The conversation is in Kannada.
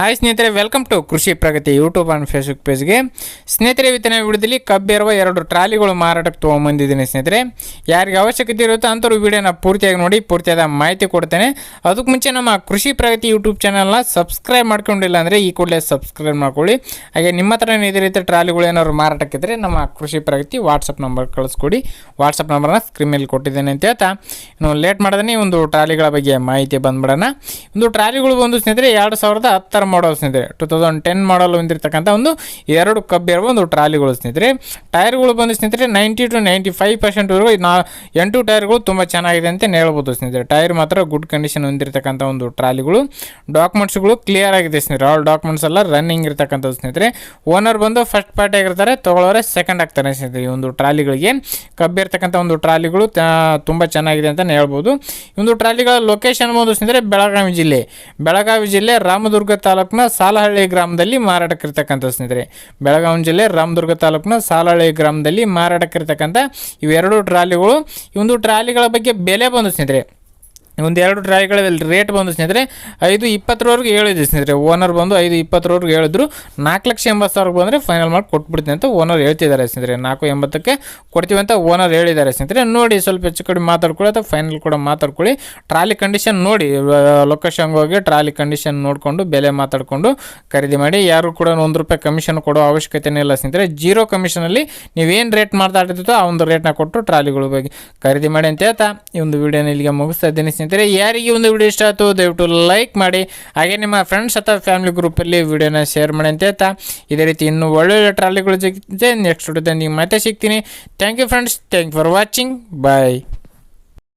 ಹಾಯ್ ಸ್ನೇಹಿತರೆ welcome to Krishi Pragati YouTube and Facebook ಪೇಜ್ಗೆ ಸ್ನೇಹಿತರೆ ಇವತ್ತಿನ ವಿಡಿಯೋದಲ್ಲಿ ಕಬ್ಬಿರುವ ಎರಡು ಟ್ರಾಲಿಗಳು ಮಾರಾಟಕ್ಕೆ ತೊಗೊಂಬಂದಿದ್ದೀನಿ ಸ್ನೇಹಿತರೆ. ಯಾರಿಗೆ ಅವಶ್ಯಕತೆ ಇರುತ್ತೋ ಅಂಥವ್ರು ವಿಡಿಯೋನ ಪೂರ್ತಿಯಾಗಿ ನೋಡಿ, ಪೂರ್ತಿಯಾದ ಮಾಹಿತಿ ಕೊಡ್ತೇನೆ. ಅದಕ್ಕೆ ಮುಂಚೆ ನಮ್ಮ ಕೃಷಿ ಪ್ರಗತಿ ಯೂಟ್ಯೂಬ್ ಚಾನಲ್ನ ಸಬ್ಸ್ಕ್ರೈಬ್ ಮಾಡ್ಕೊಂಡಿಲ್ಲ ಅಂದರೆ ಈ ಕೂಡಲೇ ಸಬ್ಸ್ಕ್ರೈಬ್ ಮಾಡ್ಕೊಳ್ಳಿ. ಹಾಗೆ ನಿಮ್ಮ ಹತ್ರ ಇದೇ ರೀತಿ ಟ್ರಾಲಿಗಳು ಏನಾದ್ರು ಮಾರಾಟಕ್ಕಿದ್ರೆ ನಮ್ಮ ಕೃಷಿ ಪ್ರಗತಿ ವಾಟ್ಸಪ್ ನಂಬರ್ ಕಳಿಸ್ಕೊಡಿ. ವಾಟ್ಸಪ್ ನಂಬರ್ನ ಸ್ಕ್ರೀನ್ ಮೇಲೆ ಕೊಟ್ಟಿದ್ದೇನೆ ಅಂತ ಹೇಳ್ತಾ. ಇನ್ನು ಲೇಟ್ ಮಾಡಿದ್ರೆ ಒಂದು ಟ್ರಾಲಿಗಳ ಬಗ್ಗೆ ಮಾಹಿತಿ ಬಂದ್ಬಿಡೋಣ. ಒಂದು ಟ್ರಾಲಿಗಳು ಬಂದು ಸ್ನೇಹಿತರೆ, ಎರಡು ಸಾವಿರದ ಹತ್ತರ ಮಾಡಲ್ ಸ್ನೇಹಿತರೆ ಟು ತೌಸಂಡ್ ಟೆನ್ ಮಾಡಲ್ ಹೊಂದಿರತಕ್ಕಂಥ ಒಂದು ಎರಡು ಕಬ್ಬಿರುವ ಒಂದು ಟ್ರಾಲಿಗಳು ಸ್ನೇಹಿತರೆ. ಟೈರ್ಗಳು ಬಂದು ಸ್ನೇಹಿತರೆ ನೈಂಟಿ ಟು ನೈಂಟಿ ಫೈವ್ ಪರ್ಸೆಂಟ್ವರೆಗೂ ನಾ, ಎಂಟು ಟೈರ್ಗಳು ತುಂಬ ಚೆನ್ನಾಗಿದೆ ಅಂತ ಹೇಳ್ಬೋದು ಸ್ನೇಹಿತರೆ. ಟೈರ್ ಮಾತ್ರ ಗುಡ್ ಕಂಡೀಷನ್ ಹೊಂದಿರತಕ್ಕಂಥ ಒಂದು ಟ್ರಾಲಿಗಳು. ಡಾಕ್ಯುಮೆಂಟ್ಸ್ಗಳು ಕ್ಲಿಯರ್ ಆಗಿದೆ ಸ್ನೇಹಿತರೆ. ಆಲ್ ಡಾಕ್ಯುಮೆಂಟ್ಸ್ ಎಲ್ಲ ರನ್ನಿಂಗ್ ಇರತಕ್ಕಂಥದ್ದು ಸ್ನೇಹಿತರೆ. ಓನರ್ ಬಂದು ಫಸ್ಟ್ ಪಾರ್ಟಿ ಆಗಿರ್ತಾರೆ ತೊಗೊಳೋರೆ ಸೆಕೆಂಡ್ ಆಗ್ತಾರೆ ಸ್ನೇಹಿತರೆ ಈ ಒಂದು ಟ್ರಾಲಿಗಳಿಗೆ. ಕಬ್ಬಿರ್ತಕ್ಕಂಥ ಒಂದು ಟ್ರಾಲಿಗಳು ತುಂಬ ಚೆನ್ನಾಗಿದೆ ಅಂತ ಹೇಳ್ಬೋದು. ಈ ಒಂದು ಟ್ರಾಲಿಗಳ ಲೊಕೇಶನ್ ಬಂದು ಸ್ನೇಹಿತರೆ, ಬೆಳಗಾವಿ ಜಿಲ್ಲೆ. ಬೆಳಗಾವಿ ಜಿಲ್ಲೆ ರಾಮದುರ್ಗ ತಾಲೂಕಿನ ಸಾಲಹಳ್ಳಿ ಗ್ರಾಮದಲ್ಲಿ ಮಾರಾಟಕ್ಕಿರ್ತಕ್ಕಂಥ ಸ್ನೇಹಿತರೆ. ಬೆಳಗಾವಿ ಜಿಲ್ಲೆ ರಾಮದುರ್ಗ ತಾಲೂಕಿನ ಸಾಲಹಳ್ಳಿ ಗ್ರಾಮದಲ್ಲಿ ಮಾರಾಟಕ್ಕಿರ್ತಕ್ಕಂಥ ಇವೆರಡು ಟ್ರಾಲಿಗಳು. ಈ ಒಂದು ಟ್ರಾಲಿಗಳ ಬಗ್ಗೆ ಬೆಲೆ ಬಂದು ಸ್ನೇಹಿತರೆ ಒಂದು ಎರಡು ಟ್ರಾಯ್ಗಳ ರೇಟ್ ಬಂದು ಸ್ನೇಹಿತರೆ, ಐದು ಇಪ್ಪತ್ತರವರೆಗೆ ಹೇಳಿದ್ವಿ ಸ್ನೇಹಿತರೆ. ಓನರ್ ಬಂದು ಐದು ಇಪ್ಪತ್ತರವರೆಗೆ ಹೇಳಿದ್ರು. ನಾಲ್ಕು ಲಕ್ಷ ಎಂಬತ್ತು ಸಾವಿರಕ್ಕೆ ಬಂದರೆ ಫೈನಲ್ ಮಾಡಿ ಕೊಟ್ಬಿಡ್ತೀನಿ ಅಂತ ಓನರ್ ಹೇಳ್ತಿದ್ದಾರೆ ಸ್ನೇಹಿತರೆ. ನಾಲ್ಕು ಎಂಬತ್ತಕ್ಕೆ ಕೊಡ್ತೀವಿ ಅಂತ ಓನರ್ ಹೇಳಿದ್ದಾರೆ ಸ್ನೇಹಿತರೆ. ನೋಡಿ ಸ್ವಲ್ಪ ಹೆಚ್ಚು ಕಡಿಮೆ ಮಾತಾಡ್ಕೊಳ್ಳಿ ಅಥವಾ ಫೈನಲ್ ಕೂಡ ಮಾತಾಡ್ಕೊಳ್ಳಿ. ಟ್ರಾಲಿ ಕಂಡೀಷನ್ ನೋಡಿ ಲೊಕೇಶನ್ಗೆ ಹೋಗಿ ಟ್ರಾಲಿ ಕಂಡೀಷನ್ ನೋಡಿಕೊಂಡು ಬೆಲೆ ಮಾತಾಡಿಕೊಂಡು ಖರೀದಿ ಮಾಡಿ. ಯಾರು ಕೂಡ ಒಂದು ರೂಪಾಯಿ ಕಮಿಷನ್ ಕೊಡೋ ಅವಶ್ಯಕತೆನೇ ಇಲ್ಲ ಸ್ನೇಹಿತರೆ. ಜೀರೋ ಕಮಿಷನಲ್ಲಿ ನೀವೇನು ರೇಟ್ ಮಾತಾಡ್ತಿದ್ದೋ ಆ ಒಂದು ರೇಟ್ನ ಕೊಟ್ಟು ಟ್ರಾಲಿಗಳ ಬಗ್ಗೆ ಖರೀದಿ ಮಾಡಿ ಅಂತ ಹೇಳ್ತಾ. ಈ ಒಂದು ವಿಡಿಯೋನ ಇಲ್ಲಿಗೆ ಮುಗಿಸ್ತಾ ಇದ್ದೀನಿ ಸ್ನೇಹಿತರೆ. ಯಾರಿಗೆ ಒಂದು ವಿಡಿಯೋ ಇಷ್ಟ ಆಯಿತು ದಯವಿಟ್ಟು ಲೈಕ್ ಮಾಡಿ. ಹಾಗೆ ನಿಮ್ಮ ಫ್ರೆಂಡ್ಸ್ ಅಥವಾ ಫ್ಯಾಮಿಲಿ ಗ್ರೂಪಲ್ಲಿ ವಿಡಿಯೋನ ಶೇರ್ ಮಾಡಿ ಅಂತ ಹೇಳ್ತಾ, ಇದೇ ರೀತಿ ಇನ್ನೂ ಒಳ್ಳೊಳ್ಳೆ ಟ್ರಾಲಿಗಳು ಜೊತೆ ನೆಕ್ಸ್ಟ್ ವಿಡಿಯೋದಲ್ಲಿ ಮತ್ತೆ ಸಿಗ್ತೀನಿ. Thank you friends thank for watching bye